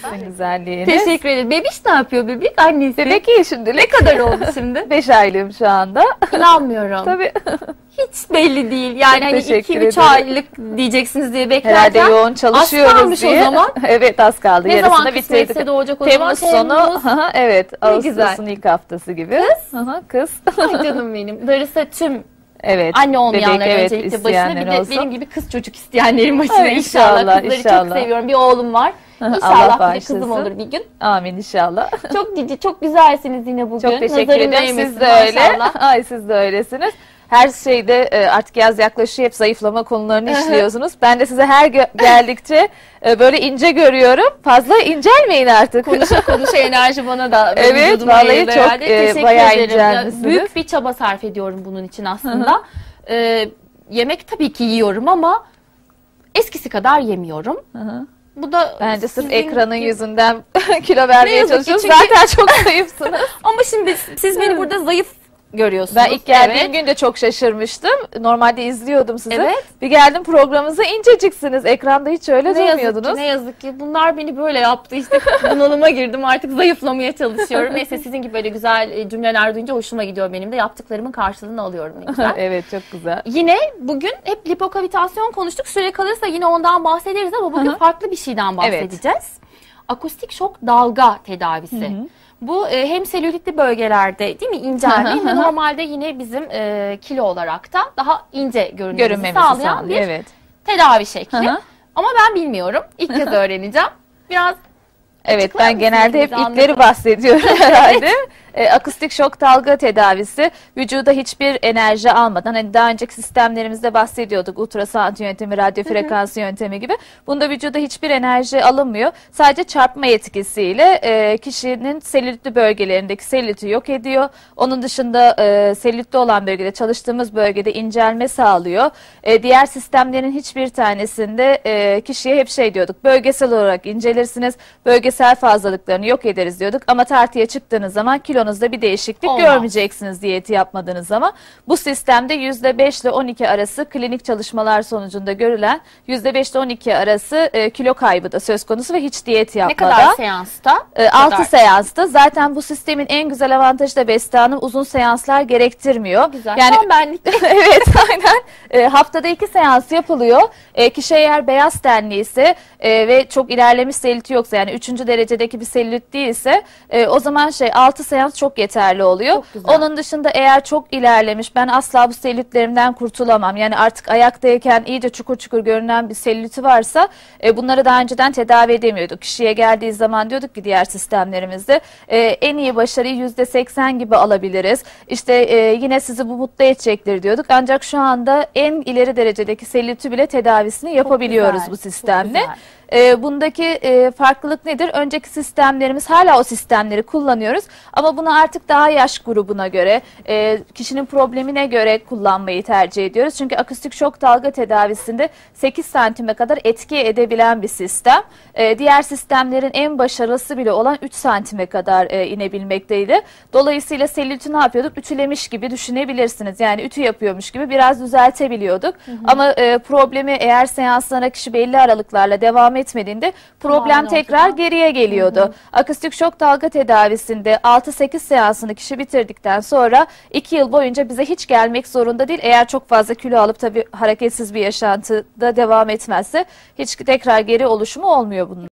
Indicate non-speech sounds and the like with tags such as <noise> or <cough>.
Sizin güzelliğiniz. Teşekkür ederim. Bebiş ne yapıyor bebek? Annesi. Bebek iyi şimdi. ne kadar oldu şimdi? <laughs> 5 aylığım şu anda. İnanmıyorum. Tabii. Hiç belli değil. Yani hani teşekkür 2-3 ederim. aylık diyeceksiniz diye beklerken. Herhalde yoğun çalışıyoruz kalmış o zaman. <laughs> evet az kaldı. Ne Yarısını zaman kısmetse bitirdik. doğacak o zaman. Temmuz sonu. <laughs> Aha, evet. Ağustos'un güzel. ilk haftası gibi. Kız. Aha, kız. Ay canım benim. Darısa tüm evet. anne olmayanların Bebek, öncelikle başına bir isteyenler de olsun. benim gibi kız çocuk isteyenlerin başına inşallah. inşallah, Kızları inşallah. çok seviyorum. Bir oğlum var. Allah İnşallah bir kızım olur bir gün. Amin inşallah. <laughs> Çok cici, çok güzelsiniz yine bugün. Çok teşekkür Nazarın ederim. Siz de öyle. maşallah. <laughs> Ay siz de öylesiniz. Her şeyde e, artık yaz yaklaşıyor hep zayıflama konularını işliyorsunuz. Ben de size her geldikçe e, böyle ince görüyorum. Fazla incelmeyin artık. konuşa <laughs> konuşa enerji bana da Evet, vallahi çok, herhalde. e, bayağı incelmişsiniz. büyük bir çaba sarf ediyorum bunun için aslında. Ee, yemek tabii ki yiyorum ama eskisi kadar yemiyorum. hı. Bu da Bence sırf ekranın gibi- yüzünden <laughs> kilo vermeye çünkü- Zaten çok zayıfsınız. <laughs> Ama şimdi siz beni burada zayıf görüyorsunuz. Ben ilk geldiğim Evet. gün de çok şaşırmıştım. Normalde izliyordum sizi. Evet. Bir geldim programınıza inceciksiniz. Ekranda hiç öyle Ne yazık, ki, durmuyordunuz. ne yazık ki bunlar beni böyle yaptı işte <laughs> bunalıma girdim artık zayıflamaya çalışıyorum. Neyse sizin gibi böyle güzel e, cümleler duyunca hoşuma gidiyor benim de yaptıklarımın karşılığını alıyorum ne güzel. <laughs> evet çok güzel. Yine bugün hep lipokavitasyon konuştuk. Süre kalırsa yine ondan bahsederiz ama bugün farklı bir şeyden bahsedeceğiz. Akustik şok dalga tedavisi. Bu e, hem selülitli bölgelerde değil mi incelme Hı hı hem de hı. <laughs> normalde yine bizim e, kilo olarak da daha ince görünmemizi sağlayan sağlıyor. bir Evet. tedavi şekli. Hı hı. Ama ben bilmiyorum. İlk kez <laughs> öğreneceğim. Biraz Evet ben genelde hep anlatın. bahsediyorum <laughs> herhalde. E, akustik şok dalga tedavisi vücuda hiçbir enerji almadan hani daha önceki sistemlerimizde bahsediyorduk ultrasound yöntemi, radyo frekans yöntemi gibi. Bunda vücuda hiçbir enerji alınmıyor. Sadece çarpma etkisiyle e, kişinin selülitli bölgelerindeki selüliti yok ediyor. Onun dışında e, selülitli olan bölgede çalıştığımız bölgede incelme sağlıyor. E, diğer sistemlerin hiçbir tanesinde e, kişiye hep şey diyorduk. Bölgesel olarak incelirsiniz. Bölgesel fazlalıklarını yok ederiz diyorduk. Ama tartıya çıktığınız zaman kilonuzda bir değişiklik Olmaz. görmeyeceksiniz diyeti yapmadığınız zaman. Bu sistemde %5 ile 12 arası klinik çalışmalar sonucunda görülen %5 ile 12 arası e, kilo kaybı da söz konusu ve hiç diyet ne yapmadan. kadar seansta? E, Ne 6 kadar? seansta zaten bu sistemin en güzel avantajı da Beste Hanım uzun seanslar gerektirmiyor. Güzel. Yani Tam benlik. <laughs> evet aynen. E, haftada iki seans yapılıyor. E, kişi eğer beyaz tenli ise e, ve çok ilerlemiş selüliti yoksa yani üçüncü derecedeki bir selülit değilse e, o zaman şey 6 seans çok yeterli oluyor. Çok güzel. Onun dışında eğer çok ilerlemiş ben asla bu selülitlerimden kurtulamam. Yani artık ayaktayken iyice çukur çukur görünen bir selüliti varsa e, bunları daha önceden tedavi edemiyorduk. Kişiye geldiği zaman diyorduk ki diğer sistemlerimizde e, en iyi başarıyı %80 gibi alabiliriz. İşte e, yine sizi bu mutlu edecektir diyorduk. Ancak şu anda en ileri derecedeki selüliti bile tedavisini yapabiliyoruz güzel, bu çok sistemle. güzel. E, bundaki e, farklılık nedir? Önceki sistemlerimiz hala o sistemleri kullanıyoruz ama bunu artık daha yaş grubuna göre, e, kişinin problemine göre kullanmayı tercih ediyoruz. Çünkü akustik şok dalga tedavisinde 8 santime kadar etki edebilen bir sistem. E, diğer sistemlerin en başarılısı bile olan 3 santime kadar e, inebilmekteydi. Dolayısıyla selülitü ne yapıyorduk? Ütülemiş gibi düşünebilirsiniz. Yani ütü yapıyormuş gibi biraz düzeltebiliyorduk. Ama e, problemi eğer seanslara kişi belli aralıklarla devam etmediğinde problem Tamamen tekrar geriye geliyordu. Akustik şok dalga tedavisinde 6-8 seansını kişi bitirdikten sonra 2 yıl boyunca bize hiç gelmek zorunda değil. Eğer çok fazla kilo alıp tabii hareketsiz bir yaşantıda devam etmezse hiç tekrar geri oluşumu olmuyor bunun.